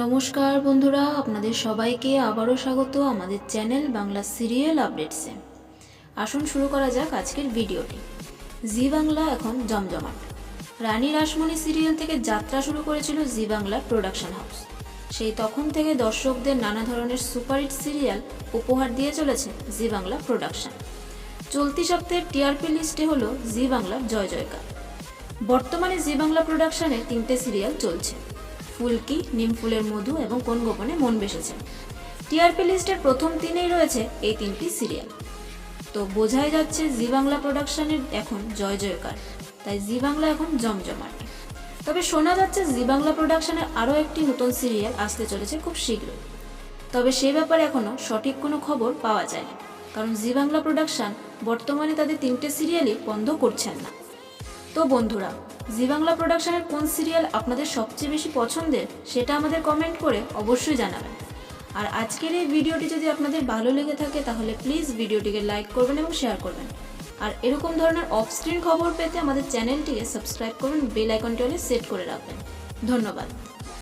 নমস্কার বন্ধুরা, আপনাদের সবাইকে আবারও স্বাগত আমাদের চ্যানেল বাংলা সিরিয়াল আপডেটসে। আসুন শুরু করা যাক আজকের ভিডিওটি। জি বাংলা এখন জমজমাট। রানী রাসমণি সিরিয়াল থেকে যাত্রা শুরু করেছিল জি বাংলা প্রোডাকশন হাউস। সেই তখন থেকে দর্শকদের নানা ধরনের সুপারহিট সিরিয়াল উপহার দিয়ে চলেছে জি বাংলা প্রোডাকশন। চলতি সপ্তাহের টিআরপি লিস্টে হলো জি বাংলার জয় জয়কার। বর্তমানে জি বাংলা প্রোডাকশনে তিনটে সিরিয়াল চলছে। ফুলকি নিম ফুলের মধু এবং কোন গোপনে মন বেসেছে? টিআরপি লিস্টের প্রথম তিনেই রয়েছে এই তিনটি সিরিয়াল। তো বোঝাই যাচ্ছে জি বাংলা প্রোডাকশনের এখন জয় জয়কার। তাই জি বাংলা এখন জমজমাট। তবে শোনা যাচ্ছে জি বাংলা প্রোডাকশনের আরও একটি নতুন সিরিয়াল আসতে চলেছে খুব শীঘ্রই। তবে সে ব্যাপারে এখনও সঠিক কোনো খবর পাওয়া যায়নি। কারণ জি বাংলা প্রোডাকশন বর্তমানে তাদের তিনটে সিরিয়ালই বন্ধ করছেন না। তো বন্ধুরা, জি বাংলা প্রোডাকশনের কোন সিরিয়াল আপনাদের সবচেয়ে বেশি পছন্দের সেটা আমাদের কমেন্ট করে অবশ্যই জানাবেন। আর আজকের এই ভিডিওটি যদি আপনাদের ভালো লেগে থাকে তাহলে প্লিজ ভিডিওটিকে লাইক করবেন এবং শেয়ার করবেন। আর এরকম ধরনের অফ স্ক্রিন খবর পেতে আমাদের চ্যানেলটিকে সাবস্ক্রাইব করুন, বেল আইকনটি সেট করে রাখবেন। ধন্যবাদ।